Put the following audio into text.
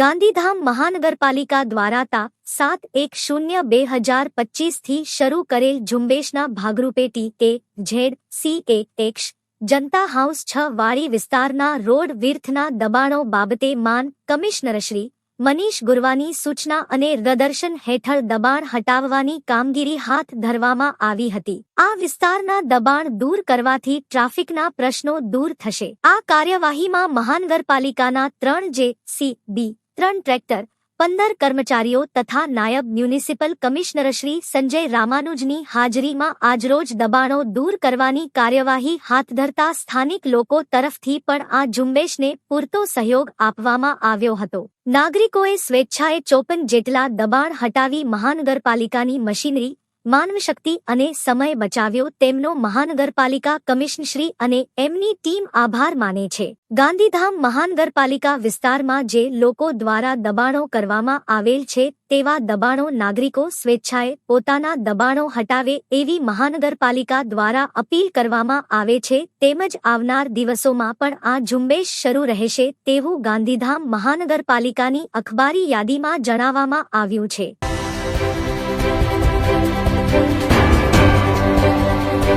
ગાંધીધામ મહાનગરપાલિકા દ્વારા તા સાત એક શૂન્ય બે હજાર પચીસથી શરૂ કરેલ ઝુંબેશના ભાગરૂપે ટી એ ઝેડ સી એ એક્ષ જનતા હાઉસ છ વાળી વિસ્તારના રોડ વિર્થના દબાણો બાબતે માન કમિશનરશ્રી મનીષ ગુરવાની સૂચના અને પ્રદર્શન હેઠળ દબાણ હટાવવાની કામગીરી હાથ ધરવામાં આવી હતી. આ વિસ્તારના દબાણ દૂર કરવાથી ટ્રાફિકના પ્રશ્નો દૂર થશે. આ કાર્યવાહીમાં મહાનગરપાલિકાના ત્રણ જે સી, બી ત્રણ ટ્રેક્ટર, પંદર કર્મચારીઓ તથા નાયબ મ્યુનિસિપલ કમિશનરશ્રી સંજય રામાનુજની હાજરીમાં આજરોજ દબાણો દૂર કરવાની કાર્યવાહી હાથ ધરતા સ્થાનિક લોકો તરફથી પણ આ ઝુંબેશને પૂરતો સહયોગ આપવામાં આવ્યો હતો. નાગરિકોએ સ્વેચ્છાએ ચોપન જેટલા દબાણ હટાવી મહાનગરપાલિકાની મશીનરી માનવશક્તિ અને સમય બચાવ્યો તેમનો મહાનગરપાલિકા કમિશનશ્રી અને એમની ટીમ આભાર માને છે. ગાંધીધામ મહાનગરપાલિકા વિસ્તારમાં જે લોકો દ્વારા દબાણો કરવામાં આવેલ છે તેવા દબાણો નાગરિકો સ્વેચ્છાએ પોતાના દબાણો હટાવે એવી મહાનગરપાલિકા દ્વારા અપીલ કરવામાં આવે છે તેમજ આવનાર દિવસોમાં પણ આ ઝુંબેશ શરૂ રહેશે તેવું ગાંધીધામ મહાનગરપાલિકાની અખબારી યાદીમાં જણાવવામાં આવ્યું છે. Thank you.